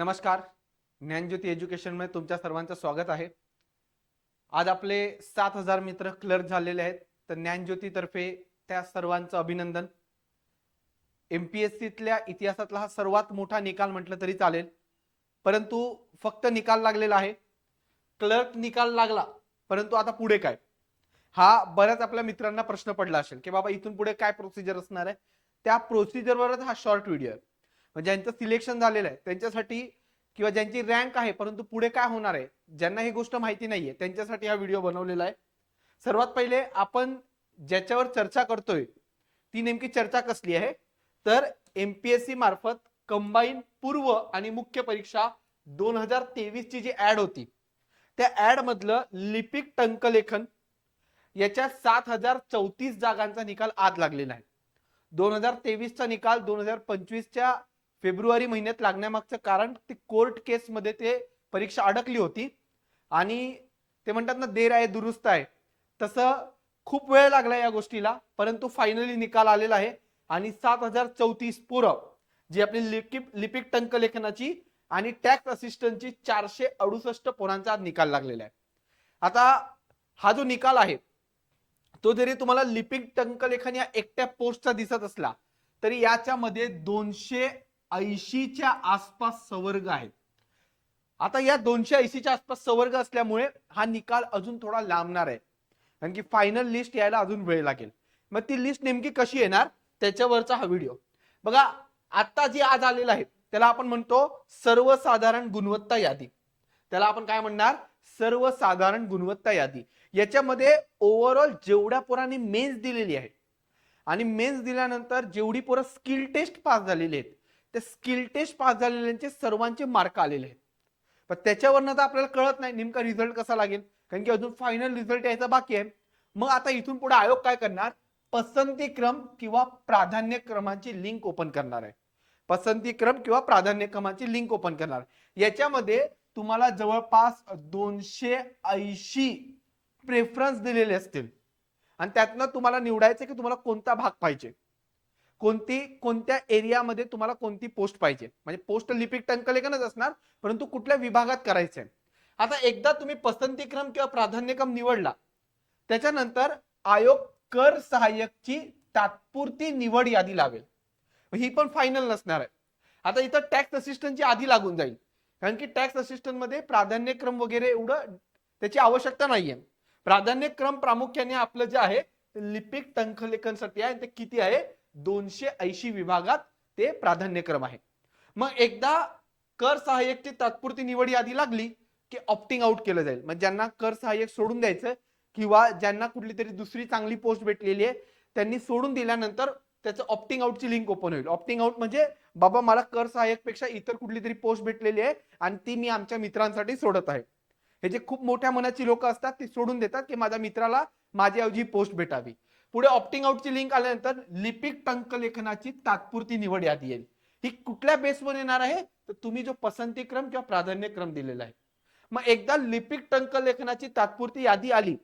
नमस्कार. ज्ञानज्योती एज्युकेशनमध्ये तुमच्या सर्वांचं स्वागत आहे. आज आपले सात हजार मित्र क्लर्क झालेले आहेत. तर ज्ञानज्योतीतर्फे त्या सर्वांचं अभिनंदन. एम पी एस सीतल्या इतिहासातला हा सर्वात मोठा निकाल म्हटलं तरी चालेल. परंतु फक्त निकाल लागलेला आहे. क्लर्क निकाल लागला परंतु आता पुढे काय? हा बऱ्याच आपल्या मित्रांना प्रश्न पडला असेल की बाबा इथून पुढे काय प्रोसिजर असणार आहे? त्या प्रोसिजरवरच हा शॉर्ट व्हिडिओ आहे. म्हणजे ज्यांचं सिलेक्शन झालेलं आहे त्यांच्यासाठी किंवा ज्यांची रँक आहे परंतु पुढे काय होणार आहे ज्यांना ही गोष्ट माहिती नाहीये त्यांच्यासाठी हा व्हिडिओ बनवलेला आहे. सर्वात पहिले आपण ज्याच्यावर चर्चा करतोय ती नेमकी चर्चा कसली आहे? तर एमपीएससी मार्फत कंबाईन पूर्व आणि मुख्य परीक्षा दोन हजार तेवीस ची जी ऍड होती त्या ऍड मधलं लिपिक टंकलेखन याच्या सात हजार चौतीस जागांचा निकाल आज लागलेला आहे. दोन हजार तेवीसचा निकाल दोन हजार पंचवीसच्या फेब्रुवारी महिन्यात लागण्यामागचं कारण ते कोर्ट केसमध्ये ते परीक्षा अडकली होती. आणि ते म्हणतात ना देर आहे दुरुस्त आहे. तसं खूप वेळ लागला या गोष्टीला परंतु फायनली निकाल आलेला आहे. आणि सात हजार चौतीस पोरं जी आपली लिपिक लिपिक टंकलेखनाची आणि टॅक्स असिस्टंटची चारशे अडुसष्ट पोरांचा निकाल लागलेला आहे. आता हा जो निकाल आहे तो जरी तुम्हाला लिपिक टंकलेखन या एकट्या पोस्टचा दिसत असला तरी याच्यामध्ये दोनशे ऐंशीच्या आसपास सवर्ग आहेत. आता या दोनशे ऐंशीच्या आसपास सवर्ग असल्यामुळे हा निकाल अजून थोडा लांबणार आहे. कारण की फायनल लिस्ट यायला अजून वेळ लागेल. मग ती लिस्ट नेमकी कशी येणार? त्याच्यावरचा हा व्हिडिओ बघा आता जी आज आलेला आहे त्याला आपण म्हणतो सर्वसाधारण गुणवत्ता यादी. त्याला आपण काय म्हणणार? सर्वसाधारण गुणवत्ता यादी. याच्यामध्ये ओव्हरऑल जेवढ्या पोरांनी मेन्स दिलेली आहे आणि मेन्स दिल्यानंतर जेवढी पोरं स्किल टेस्ट पास झालेली आहेत त्या स्किल टेस्ट पास झालेल्यांचे सर्वांचे मार्क आलेले आहेत. पण त्याच्यावरनं तर आपल्याला कळत नाही नेमका रिझल्ट कसा लागेल. कारण की अजून फायनल रिझल्ट यायचा बाकी आहे. मग आता इथून पुढे आयोग काय करणार? पसंती क्रम किंवा प्राधान्य क्रमांची लिंक ओपन करणार आहे. पसंती क्रम किंवा प्राधान्य क्रमांची लिंक ओपन करणार याच्यामध्ये तुम्हाला जवळपास दोनशे ऐंशी प्रेफरन्स दिलेले असतील. आणि त्यातनं तुम्हाला निवडायचं की तुम्हाला कोणता भाग पाहिजे? कोणती कोणत्या एरियामध्ये तुम्हाला कोणती पोस्ट पाहिजे? म्हणजे पोस्ट लिपिक टंकलेखनच असणार परंतु कुठल्या विभागात करायचंय? आता एकदा तुम्ही पसंतीक्रम किंवा प्राधान्यक्रम निवडला त्याच्यानंतर आयोग कर सहाय्यकची तात्पुरती निवड यादी लावेल. ही पण फायनल नसणार आहे. आता इथं टॅक्स असिस्टंटची आधी लागून जाईल. कारण की टॅक्स असिस्टंटमध्ये प्राधान्यक्रम वगैरे एवढं त्याची आवश्यकता नाहीये. प्राधान्यक्रम प्रामुख्याने आपलं जे आहे ते लिपिक टंकलेखनसाठी आहे ते किती आहे? दोनशे ऐंशी विभागात ते प्राधान्यक्रम आहे. मग एकदा कर सहाय्यकची तात्पुरती निवड यादी लागली की ऑप्टिंग आउट केलं जाईल. मग ज्यांना कर सहाय्यक सोडून द्यायचं किंवा ज्यांना कुठली तरी दुसरी चांगली पोस्ट भेटलेली आहे त्यांनी सोडून दिल्यानंतर त्याचं ऑप्टिंग आउटची लिंक ओपन होईल. ऑप्टिंग आउट म्हणजे बाबा मला कर सहाय्यकपेक्षा इतर कुठली तरी पोस्ट भेटलेली आहे आणि ती मी आमच्या मित्रांसाठी सोडत आहे. हे जे खूप मोठ्या मनाची लोक असतात ते सोडून देतात की माझ्या मित्राला माझ्याऐवजी पोस्ट भेटावी. पुढे ऑप्टिंग आउटची लिंक आल्यानंतर लिपिक टंकलेखनाची तात्पुरती निवड यादी येईल. ही कुठल्या बेसवर येणार आहे? तर तुम्ही जो पसंतीक्रम किंवा प्राधान्यक्रम दिलेला आहे. मग एकदा लिपिक टंकलेखनाची तात्पुरती यादी आली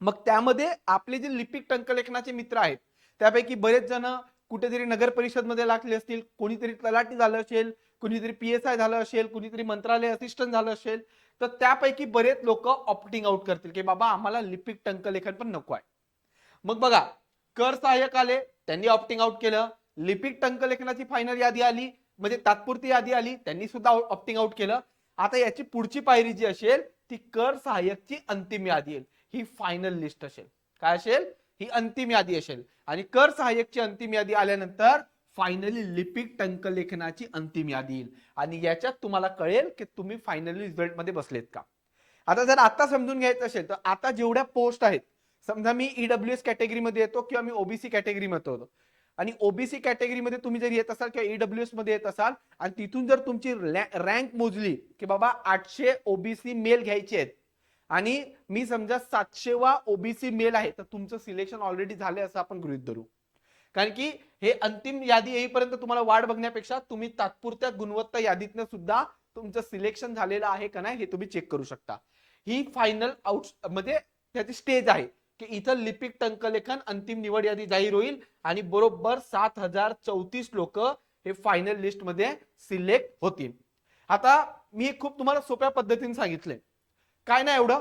मग त्यामध्ये आपले जे लिपिक टंकलेखनाचे मित्र आहेत त्यापैकी बरेच जण कुठेतरी नगर परिषदमध्ये लागले असतील कोणीतरी तलाठी झालं असेल कुणीतरी पीएसआय झालं असेल कुणीतरी मंत्रालय असिस्टंट झालं असेल तर त्यापैकी बरेच लोक ऑप्टिंग आउट करतील की बाबा आम्हाला लिपिक टंकलेखन पण नको आहे. मग बघा कर सहाय्यक आले त्यांनी ऑप्टिंग आउट केलं. लिपिक टंकलेखनाची फायनल यादी आली म्हणजे तात्पुरती यादी आली त्यांनी सुद्धा ऑप्टिंग आउट केलं. आता याची पुढची पायरी जी असेल ती कर सहाय्यकची अंतिम यादी येईल. ही फायनल लिस्ट असेल. काय असेल? ही अंतिम यादी असेल. आणि कर सहाय्यकची अंतिम यादी आल्यानंतर फायनली लिपिक टंकलेखनाची अंतिम यादी येईल. आणि याच्यात तुम्हाला कळेल की तुम्ही फायनली रिझल्टमध्ये बसलेत का. आता जर आता समजून घ्यायचं असेल तर आता जेवढ्या पोस्ट आहेत समजा मी ईडब्ल्यू एस कॅटेगरीमध्ये येतो किंवा मी ओबीसी कॅटेगरीमध्ये होतो आणि ओबीसी कॅटेगरीमध्ये तुम्ही जर येत असाल किंवा ईडब्ल्यू एसमध्ये येत असाल आणि तिथून जर तुमची रँक मोजली की बाबा आठशे ओबीसी मेल घ्यायचे आहेत आणि मी समजा सातशे वा ओबीसी मेल आहे तर तुमचं सिलेक्शन ऑलरेडी झाले असं आपण गृहित धरू. कारण की हे अंतिम यादी येईपर्यंत तुम्हाला वाढ बघण्यापेक्षा तुम्ही तात्पुरत्या गुणवत्ता यादीतनं सुद्धा तुमचं सिलेक्शन झालेलं आहे का नाही हे तुम्ही चेक करू शकता. ही फायनल आउटमध्ये त्याची स्टेज आहे. की इथं लिपिक टंकलेखन अंतिम निवड यादी जाहीर होईल आणि बरोबर सात हजार चौतीस लोक हे फायनल लिस्टमध्ये सिलेक्ट होतील. आता मी खूप तुम्हाला सोप्या पद्धतीने सांगितले. काय नाही एवढं.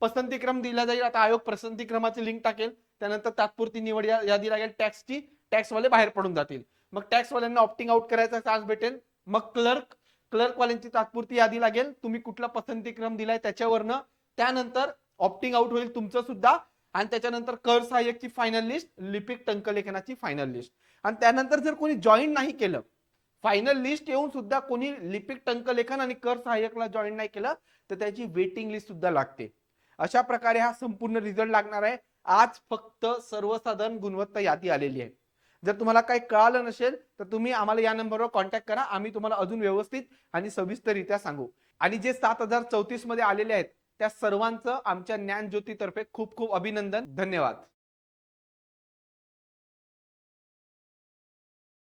पसंतीक्रम दिला जाईल. आता आयोग पसंतीक्रमाची लिंक टाकेल. त्यानंतर तात्पुरती निवड यादी लागेल. टॅक्सची टॅक्सवाले बाहेर पडून जातील. मग टॅक्सवाल्यांना ऑप्टिंग आउट करायचा चान्स भेटेल. मग क्लर्क क्लर्कवाल्यांची तात्पुरती यादी लागेल. तुम्ही कुठला पसंतीक्रम दिलाय त्याच्यावरनं. त्यानंतर ऑप्टिंग आउट होईल तुमचं सुद्धा. आणि त्याच्यानंतर कर सहाय्यकची फायनल लिस्ट लिपिक टंकलेखनाची फायनल लिस्ट आणि त्यानंतर जर कोणी जॉईन नाही केलं फायनल लिस्ट येऊन सुद्धा कोणी लिपिक टंकलेखन आणि कर सहाय्यकला जॉईन नाही केलं तर त्याची वेटिंग लिस्ट सुद्धा लागते. अशा प्रकारे हा संपूर्ण रिझल्ट लागणार आहे. आज फक्त सर्वसाधारण गुणवत्ता यादी आलेली आहे. जर तुम्हाला काही कळालं नसेल तर तुम्ही आम्हाला या नंबरवर कॉन्टॅक्ट करा. आम्ही तुम्हाला अजून व्यवस्थित आणि सविस्तररित्या सांगू. आणि जे सात हजार चौतीसमध्ये आलेले आहेत त्या सर्वांचं आमच्या ज्ञान ज्योतीतर्फे खूप खूप अभिनंदन. धन्यवाद.